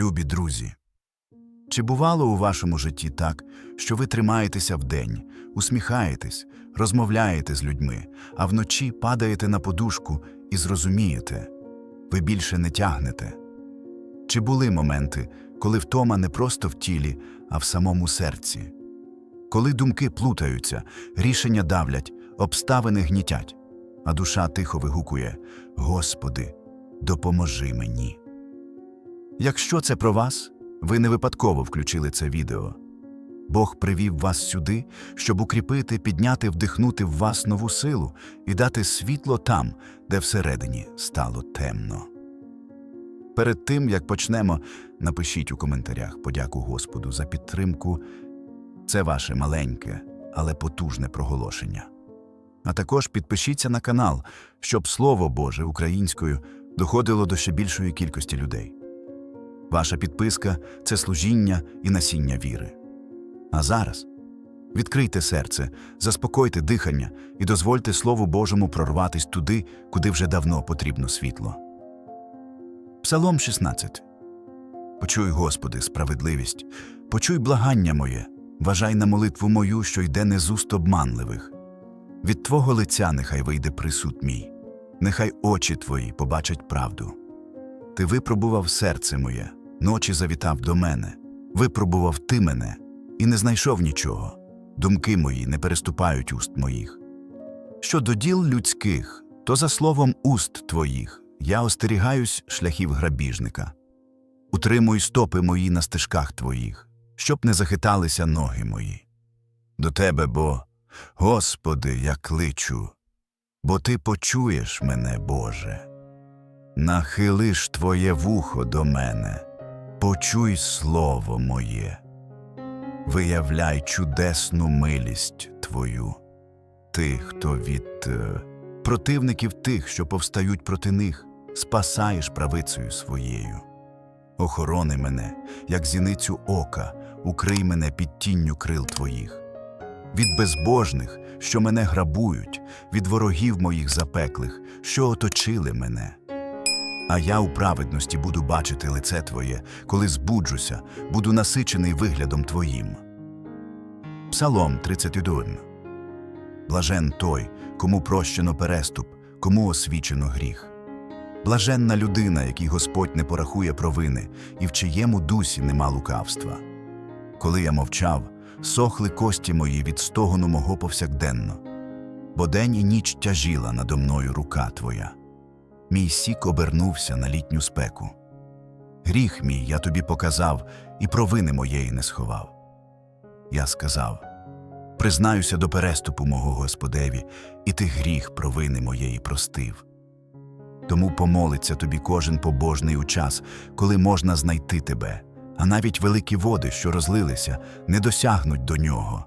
Любі друзі, чи бувало у вашому житті так, що ви тримаєтеся вдень, усміхаєтесь, розмовляєте з людьми, а вночі падаєте на подушку і зрозумієте, ви більше не тягнете? Чи були моменти, коли втома не просто в тілі, а в самому серці? Коли думки плутаються, рішення давлять, обставини гнітять, а душа тихо вигукує Господи, допоможи мені. Якщо це про вас, ви не випадково включили це відео. Бог привів вас сюди, щоб укріпити, підняти, вдихнути в вас нову силу і дати світло там, де всередині стало темно. Перед тим, як почнемо, напишіть у коментарях подяку Господу за підтримку. Це ваше маленьке, але потужне проголошення. А також підпишіться на канал, щоб Слово Боже українською доходило до ще більшої кількості людей. Ваша підписка це служіння і насіння віри. А зараз відкрийте серце, заспокойте дихання і дозвольте Слову Божому прорватись туди, куди вже давно потрібно світло. Псалом 16 Почуй, Господи, справедливість, почуй благання моє, вважай на молитву мою, що йде не з уст обманливих. Від Твого лиця нехай вийде присуд мій, нехай очі Твої побачать правду. Ти випробував серце моє, ночі завітав до мене, випробував ти мене і не знайшов нічого. Думки мої не переступають уст моїх. Щодо діл людських, то за словом уст твоїх я остерігаюсь шляхів грабіжника. Утримуй стопи мої на стежках твоїх, щоб не захиталися ноги мої. До тебе, бо, Господи, я кличу, бо ти почуєш мене, Боже. Нахилиш твоє вухо до мене, почуй слово моє, виявляй чудесну милість Твою, ти, хто від е, противників тих, що повстають проти них, спасаєш правицею своєю. Охорони мене, як зіницю ока, укрий мене під тінню крил Твоїх. Від безбожних, що мене грабують, від ворогів моїх запеклих, що оточили мене. А я у праведності буду бачити лице Твоє, коли збуджуся, буду насичений виглядом Твоїм. Псалом 31 Блажен той, кому прощено переступ, кому освічено гріх. Блаженна людина, якій Господь не порахує провини, і в чиєму дусі нема лукавства. Коли я мовчав, сохли кості мої від стогону мого повсякденно, бо день і ніч тяжіла надо мною рука Твоя мій сік обернувся на літню спеку. Гріх мій я тобі показав, і провини моєї не сховав. Я сказав признаюся до переступу мого Господеві, і ти гріх провини моєї простив. Тому помолиться тобі кожен побожний у час, коли можна знайти тебе, а навіть великі води, що розлилися, не досягнуть до нього.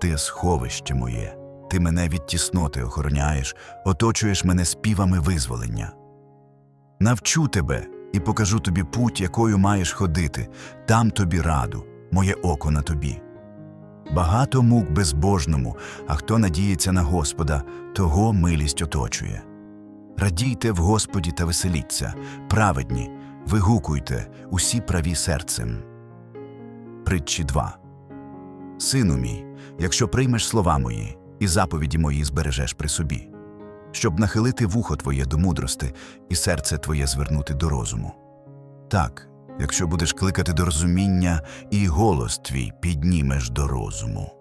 Ти сховище моє, ти мене від тісноти охороняєш, оточуєш мене співами визволення. Навчу тебе і покажу тобі путь, якою маєш ходити, дам тобі раду, моє око на тобі. Багато мук безбожному, а хто надіється на Господа, того милість оточує. Радійте в Господі та веселіться, праведні, вигукуйте, усі праві серцем. Притчі 2 Сину мій, якщо приймеш слова мої, і заповіді мої збережеш при собі, щоб нахилити вухо твоє до мудрости і серце твоє звернути до розуму. Так, якщо будеш кликати до розуміння, і голос твій піднімеш до розуму.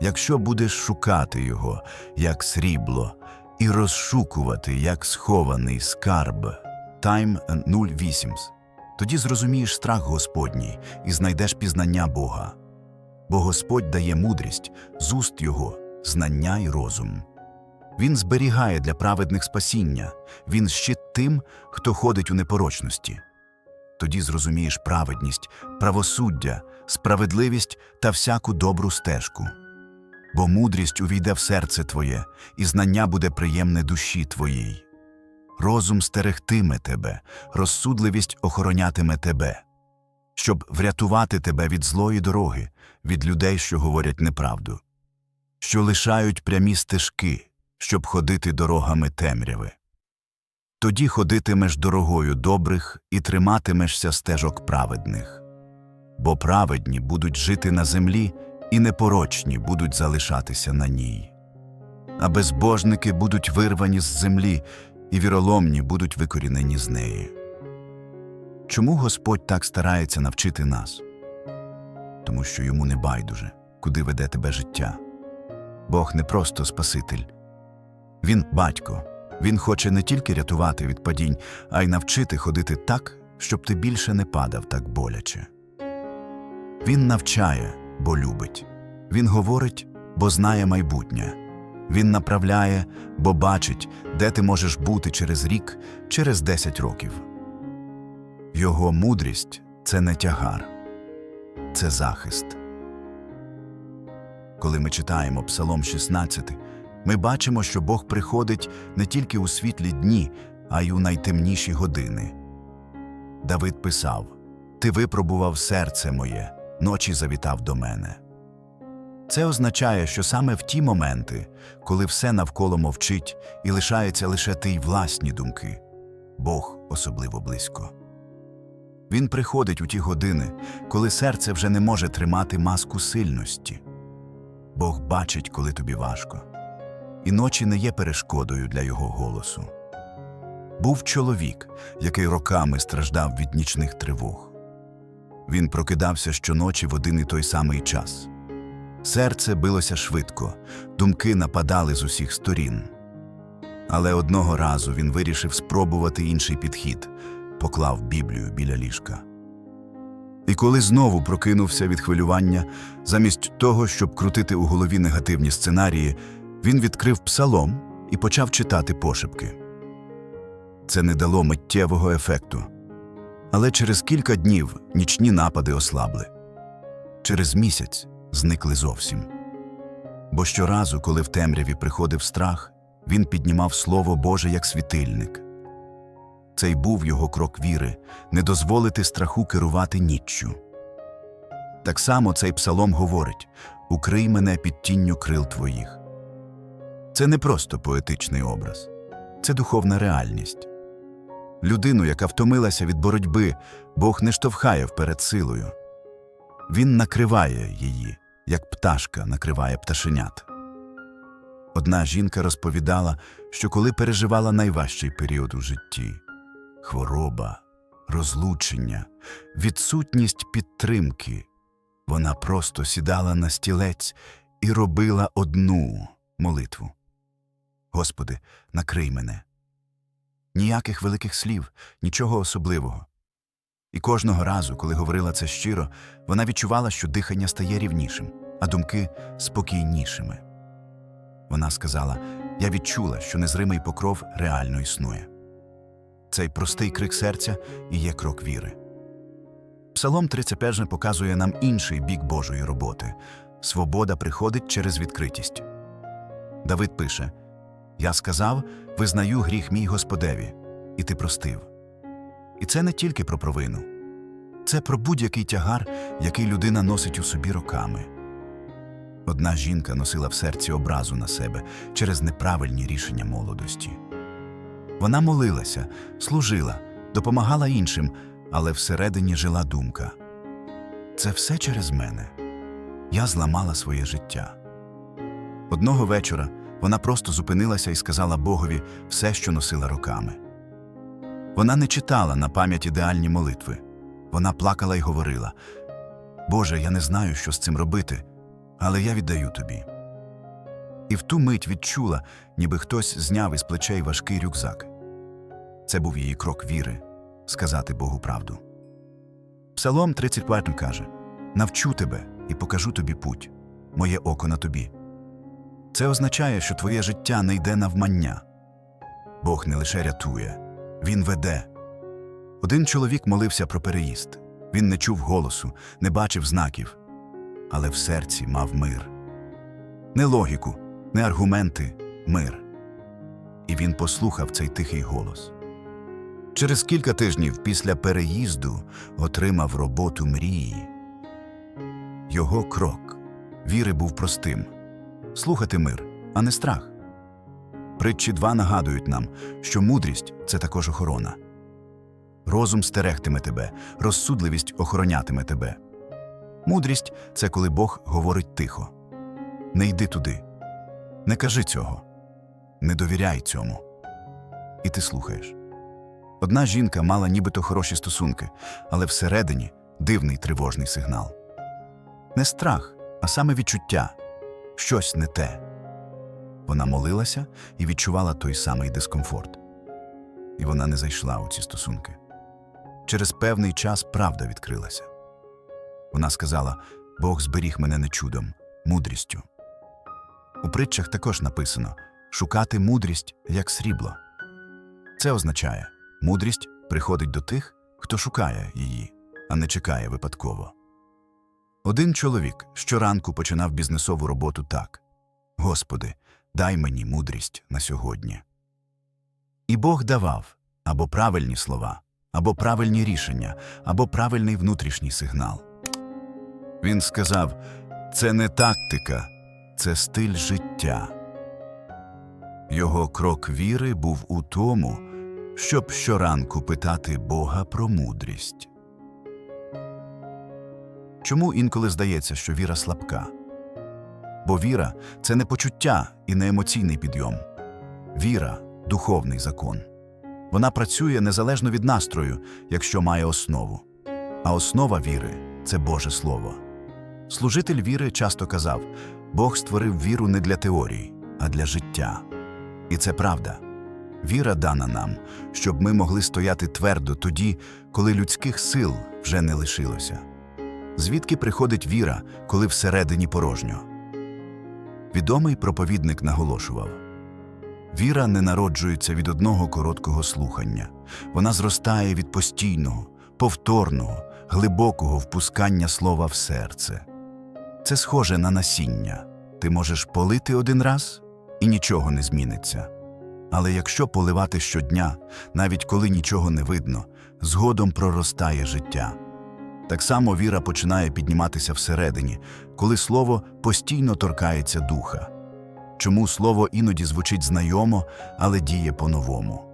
Якщо будеш шукати його, як срібло, і розшукувати, як схований скарб, Тайм 08, тоді зрозумієш страх Господній і знайдеш пізнання Бога. Бо Господь дає мудрість з уст Його, знання й розум. Він зберігає для праведних спасіння, він щит тим, хто ходить у непорочності. Тоді зрозумієш праведність, правосуддя, справедливість та всяку добру стежку. Бо мудрість увійде в серце твоє, і знання буде приємне душі твоїй. Розум стерегтиме тебе, розсудливість охоронятиме тебе, щоб врятувати тебе від злої дороги, від людей, що говорять неправду, що лишають прямі стежки, щоб ходити дорогами темряви. Тоді ходитимеш дорогою добрих і триматимешся стежок праведних. Бо праведні будуть жити на землі, і непорочні будуть залишатися на ній. А безбожники будуть вирвані з землі, і віроломні будуть викорінені з неї. Чому Господь так старається навчити нас? Тому що йому не байдуже, куди веде тебе життя. Бог не просто Спаситель, Він батько. Він хоче не тільки рятувати від падінь, а й навчити ходити так, щоб ти більше не падав так боляче. Він навчає, бо любить. Він говорить, бо знає майбутнє. Він направляє, бо бачить, де ти можеш бути через рік, через 10 років. Його мудрість це не тягар, це захист. Коли ми читаємо Псалом 16, ми бачимо, що Бог приходить не тільки у світлі дні, а й у найтемніші години. Давид писав: Ти випробував серце моє, ночі завітав до мене. Це означає, що саме в ті моменти, коли все навколо мовчить і лишається лише ти й власні думки, Бог особливо близько. Він приходить у ті години, коли серце вже не може тримати маску сильності. Бог бачить, коли тобі важко, і ночі не є перешкодою для його голосу. Був чоловік, який роками страждав від нічних тривог. Він прокидався щоночі в один і той самий час. Серце билося швидко, думки нападали з усіх сторін. Але одного разу він вирішив спробувати інший підхід, поклав Біблію біля ліжка. І коли знову прокинувся від хвилювання, замість того, щоб крутити у голові негативні сценарії, він відкрив псалом і почав читати пошепки. Це не дало миттєвого ефекту. Але через кілька днів нічні напади ослабли. Через місяць зникли зовсім. Бо щоразу, коли в темряві приходив страх, він піднімав Слово Боже як світильник. Це й був його крок віри не дозволити страху керувати ніччю. Так само цей псалом говорить Укрий мене під тінню крил твоїх. Це не просто поетичний образ, це духовна реальність. Людину, яка втомилася від боротьби, Бог не штовхає вперед силою. Він накриває її, як пташка накриває пташенят. Одна жінка розповідала, що коли переживала найважчий період у житті хвороба, розлучення, відсутність підтримки, вона просто сідала на стілець і робила одну молитву. Господи, накрий мене. Ніяких великих слів, нічого особливого. І кожного разу, коли говорила це щиро, вона відчувала, що дихання стає рівнішим, а думки спокійнішими. Вона сказала: Я відчула, що незримий покров реально існує. Цей простий крик серця і є крок віри. Псалом 31 показує нам інший бік Божої роботи свобода приходить через відкритість. Давид пише: Я сказав, визнаю гріх мій Господеві, і ти простив. І це не тільки про провину, це про будь-який тягар, який людина носить у собі роками. Одна жінка носила в серці образу на себе через неправильні рішення молодості. Вона молилася, служила, допомагала іншим, але всередині жила думка це все через мене. Я зламала своє життя. Одного вечора вона просто зупинилася і сказала Богові все, що носила роками. Вона не читала на пам'ять ідеальні молитви. Вона плакала і говорила: Боже, я не знаю, що з цим робити, але я віддаю тобі. І в ту мить відчула, ніби хтось зняв із плечей важкий рюкзак. Це був її крок віри сказати Богу правду. Псалом 35 каже: Навчу тебе і покажу тобі путь, моє око на тобі. Це означає, що твоє життя не йде навмання. Бог не лише рятує, Він веде. Один чоловік молився про переїзд. Він не чув голосу, не бачив знаків, але в серці мав мир. Не логіку, не аргументи, мир. І він послухав цей тихий голос. Через кілька тижнів після переїзду отримав роботу мрії. Його крок віри був простим слухати мир, а не страх. Притчі 2 нагадують нам, що мудрість це також охорона. Розум стерегтиме тебе, розсудливість охоронятиме тебе. Мудрість це коли Бог говорить тихо. Не йди туди, не кажи цього, не довіряй цьому. І ти слухаєш. Одна жінка мала нібито хороші стосунки, але всередині дивний тривожний сигнал. Не страх, а саме відчуття щось не те. Вона молилася і відчувала той самий дискомфорт. І вона не зайшла у ці стосунки. Через певний час правда відкрилася. Вона сказала: Бог зберіг мене не чудом, мудрістю. У притчах також написано шукати мудрість як срібло. Це означає, мудрість приходить до тих, хто шукає її, а не чекає випадково. Один чоловік щоранку починав бізнесову роботу так: Господи, дай мені мудрість на сьогодні. І Бог давав або правильні слова, або правильні рішення, або правильний внутрішній сигнал. Він сказав: це не тактика, це стиль життя. Його крок віри був у тому, щоб щоранку питати Бога про мудрість. Чому інколи здається, що віра слабка? Бо віра це не почуття і не емоційний підйом. Віра духовний закон. Вона працює незалежно від настрою, якщо має основу. А основа віри це Боже Слово. Служитель віри часто казав: Бог створив віру не для теорії, а для життя. І це правда. Віра дана нам, щоб ми могли стояти твердо тоді, коли людських сил вже не лишилося. Звідки приходить віра, коли всередині порожньо? Відомий проповідник наголошував Віра не народжується від одного короткого слухання, вона зростає від постійного, повторного, глибокого впускання слова в серце. Це схоже на насіння. Ти можеш полити один раз і нічого не зміниться. Але якщо поливати щодня, навіть коли нічого не видно, згодом проростає життя. Так само віра починає підніматися всередині, коли слово постійно торкається духа. Чому слово іноді звучить знайомо, але діє по-новому.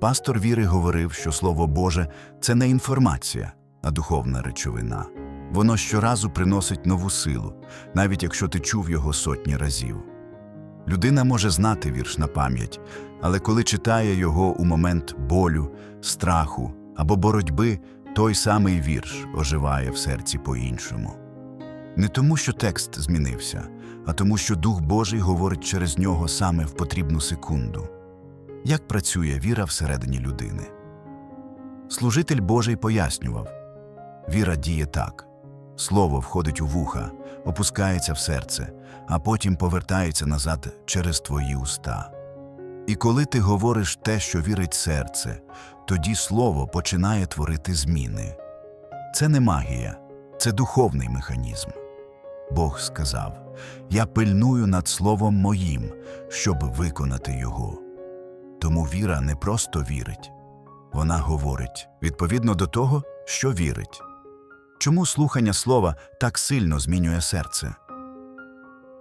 Пастор віри говорив, що Слово Боже це не інформація, а духовна речовина. Воно щоразу приносить нову силу, навіть якщо ти чув його сотні разів. Людина може знати вірш на пам'ять, але коли читає його у момент болю, страху або боротьби, той самий вірш оживає в серці по-іншому. Не тому, що текст змінився, а тому, що Дух Божий говорить через нього саме в потрібну секунду. Як працює віра всередині людини? Служитель Божий пояснював віра діє так. Слово входить у вуха, опускається в серце, а потім повертається назад через твої уста. І коли ти говориш те, що вірить серце, тоді слово починає творити зміни. Це не магія, це духовний механізм. Бог сказав: Я пильную над словом моїм, щоб виконати його. Тому віра не просто вірить, вона говорить відповідно до того, що вірить. Чому слухання слова так сильно змінює серце?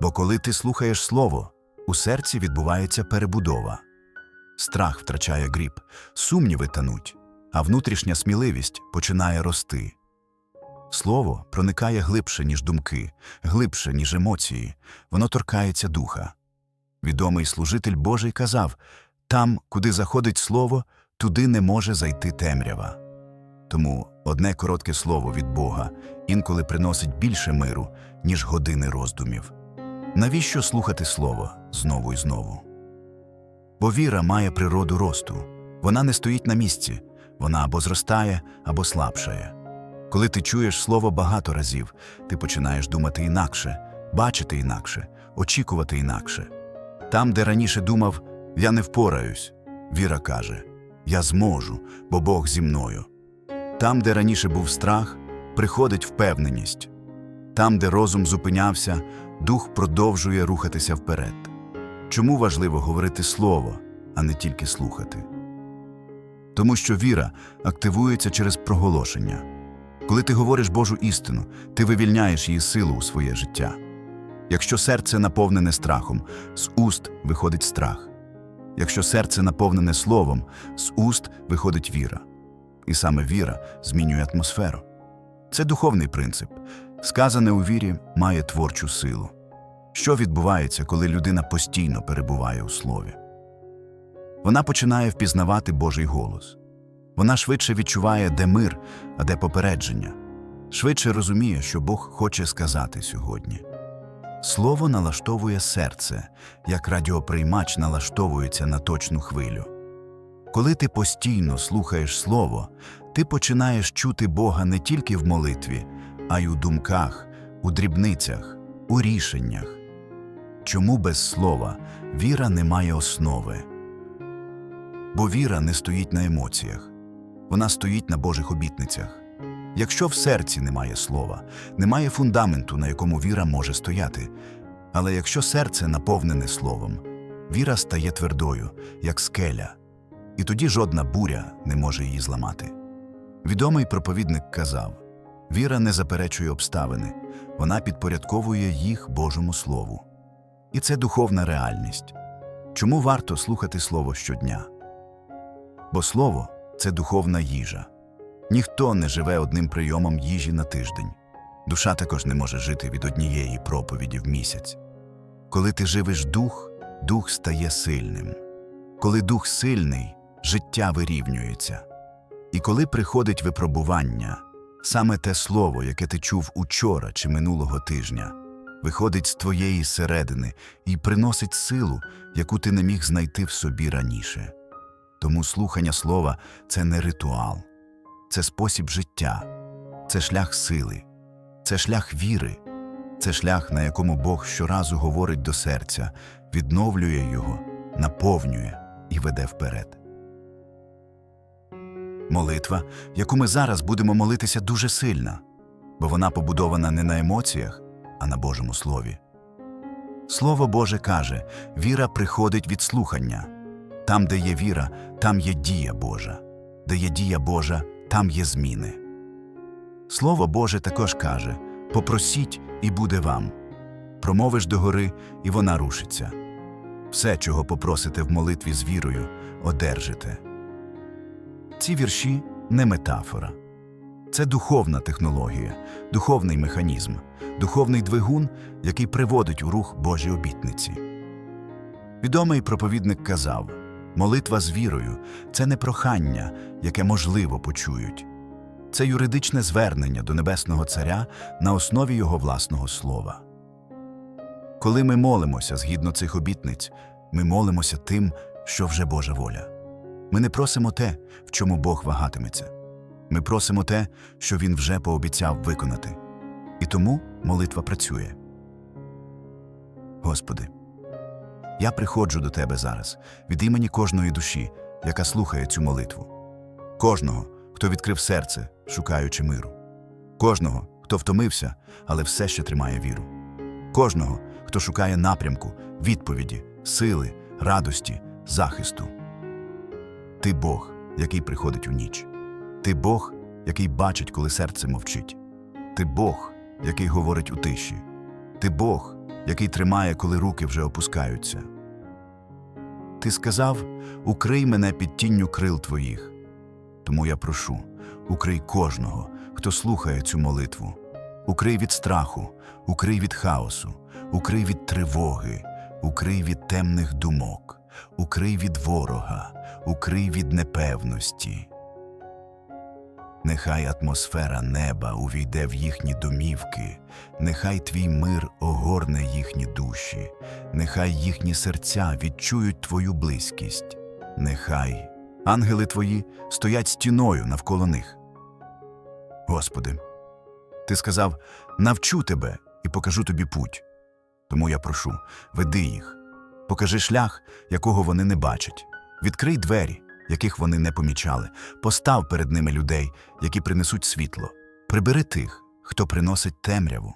Бо коли ти слухаєш слово, у серці відбувається перебудова. Страх втрачає гріб, сумніви тануть, а внутрішня сміливість починає рости. Слово проникає глибше, ніж думки, глибше, ніж емоції, воно торкається духа. Відомий служитель Божий казав там, куди заходить слово, туди не може зайти темрява. Тому одне коротке слово від Бога інколи приносить більше миру, ніж години роздумів. Навіщо слухати слово знову і знову? Бо віра має природу росту. Вона не стоїть на місці, вона або зростає, або слабшає. Коли ти чуєш слово багато разів, ти починаєш думати інакше, бачити інакше, очікувати інакше. Там, де раніше думав, я не впораюсь, віра каже, я зможу, бо Бог зі мною. Там, де раніше був страх, приходить впевненість. Там, де розум зупинявся, дух продовжує рухатися вперед. Чому важливо говорити слово, а не тільки слухати? Тому що віра активується через проголошення. Коли ти говориш Божу істину, ти вивільняєш її силу у своє життя. Якщо серце наповнене страхом, з уст виходить страх. Якщо серце наповнене словом, з уст виходить віра. І саме віра змінює атмосферу. Це духовний принцип. Сказане у вірі має творчу силу. Що відбувається, коли людина постійно перебуває у слові? Вона починає впізнавати Божий голос. Вона швидше відчуває, де мир, а де попередження. Швидше розуміє, що Бог хоче сказати сьогодні. Слово налаштовує серце, як радіоприймач налаштовується на точну хвилю. Коли ти постійно слухаєш Слово, ти починаєш чути Бога не тільки в молитві, а й у думках, у дрібницях, у рішеннях. Чому без слова віра не має основи? Бо віра не стоїть на емоціях, вона стоїть на Божих обітницях. Якщо в серці немає слова, немає фундаменту, на якому віра може стояти. Але якщо серце наповнене словом, віра стає твердою, як скеля, і тоді жодна буря не може її зламати. Відомий проповідник казав: віра не заперечує обставини, вона підпорядковує їх Божому Слову. І це духовна реальність. Чому варто слухати Слово щодня? Бо Слово це духовна їжа. Ніхто не живе одним прийомом їжі на тиждень. Душа також не може жити від однієї проповіді в місяць. Коли ти живеш дух, дух стає сильним. Коли дух сильний, життя вирівнюється. І коли приходить випробування, саме те слово, яке ти чув учора чи минулого тижня, виходить з твоєї середини і приносить силу, яку ти не міг знайти в собі раніше. Тому слухання слова це не ритуал, це спосіб життя, це шлях сили, це шлях віри, це шлях, на якому Бог щоразу говорить до серця, відновлює його, наповнює і веде вперед. Молитва, яку ми зараз будемо молитися, дуже сильна, бо вона побудована не на емоціях, а на Божому Слові. Слово Боже каже: віра приходить від слухання. Там, де є віра, там є дія Божа, де є дія Божа, там є зміни. Слово Боже також каже: попросіть, і буде вам. Промовиш до гори, і вона рушиться. Все, чого попросите в молитві з вірою, одержите. Ці вірші не метафора. Це духовна технологія, духовний механізм, духовний двигун, який приводить у рух Божі обітниці. Відомий проповідник казав: молитва з вірою це не прохання, яке можливо почують. Це юридичне звернення до Небесного Царя на основі його власного слова. Коли ми молимося згідно цих обітниць, ми молимося тим, що вже Божа воля. Ми не просимо те, в чому Бог вагатиметься. Ми просимо те, що Він вже пообіцяв виконати. І тому молитва працює. Господи, я приходжу до Тебе зараз від імені кожної душі, яка слухає цю молитву, кожного, хто відкрив серце, шукаючи миру, кожного, хто втомився, але все ще тримає віру, кожного, хто шукає напрямку, відповіді, сили, радості, захисту. Ти Бог, який приходить у ніч. Ти Бог, який бачить, коли серце мовчить. Ти Бог, який говорить у тиші. Ти Бог, який тримає, коли руки вже опускаються. Ти сказав: Укрий мене під тінню крил твоїх. Тому я прошу, укрий кожного, хто слухає цю молитву. Укрий від страху, укрий від хаосу, укрий від тривоги, укрий від темних думок, укрий від ворога, укрий від непевності. Нехай атмосфера неба увійде в їхні домівки, нехай твій мир огорне їхні душі, нехай їхні серця відчують твою близькість, нехай ангели твої стоять стіною навколо них. Господи, ти сказав: навчу тебе і покажу тобі путь. Тому я прошу, веди їх, покажи шлях, якого вони не бачать, відкрий двері, яких вони не помічали, постав перед ними людей, які принесуть світло, прибери тих, хто приносить темряву.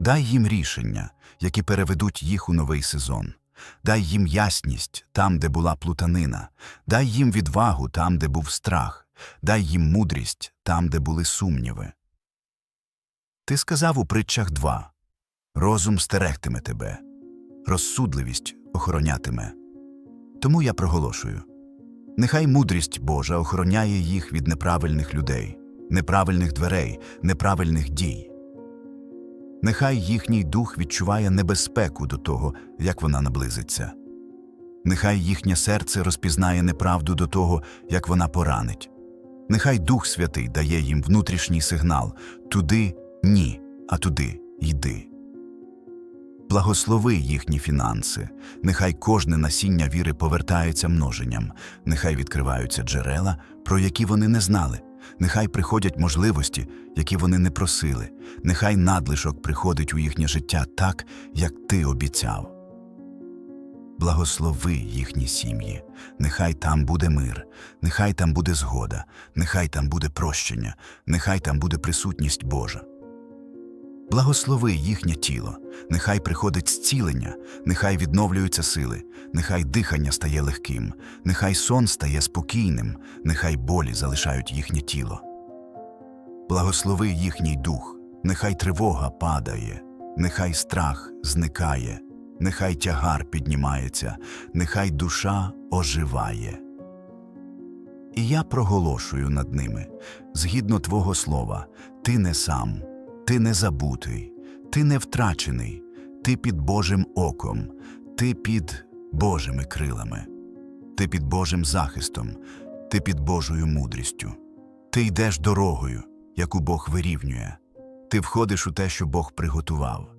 Дай їм рішення, які переведуть їх у новий сезон. Дай їм ясність там, де була плутанина, дай їм відвагу там, де був страх, дай їм мудрість там, де були сумніви. Ти сказав у притчах два. Розум стерегтиме тебе, розсудливість охоронятиме. Тому я проголошую нехай мудрість Божа охороняє їх від неправильних людей, неправильних дверей, неправильних дій. Нехай їхній дух відчуває небезпеку до того, як вона наблизиться. Нехай їхнє серце розпізнає неправду до того, як вона поранить. Нехай Дух Святий дає їм внутрішній сигнал туди ні, а туди йди. Благослови їхні фінанси, нехай кожне насіння віри повертається множенням, нехай відкриваються джерела, про які вони не знали, нехай приходять можливості, які вони не просили, нехай надлишок приходить у їхнє життя так, як ти обіцяв. Благослови їхні сім'ї, нехай там буде мир, нехай там буде згода, нехай там буде прощення, нехай там буде присутність Божа. Благослови їхнє тіло, нехай приходить зцілення, нехай відновлюються сили, нехай дихання стає легким, нехай сон стає спокійним, нехай болі залишають їхнє тіло. Благослови їхній дух, нехай тривога падає, нехай страх зникає, нехай тягар піднімається, нехай душа оживає. І я проголошую над ними, згідно Твого слова, ти не сам, ти не забутий, ти не втрачений, ти під Божим оком, ти під Божими крилами, ти під Божим захистом, ти під Божою мудрістю. Ти йдеш дорогою, яку Бог вирівнює. Ти входиш у те, що Бог приготував.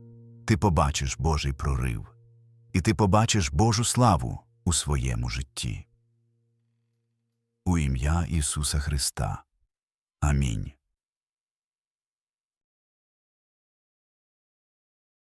Ти побачиш Божий прорив, і ти побачиш Божу славу у своєму житті. У ім'я Ісуса Христа. Амінь.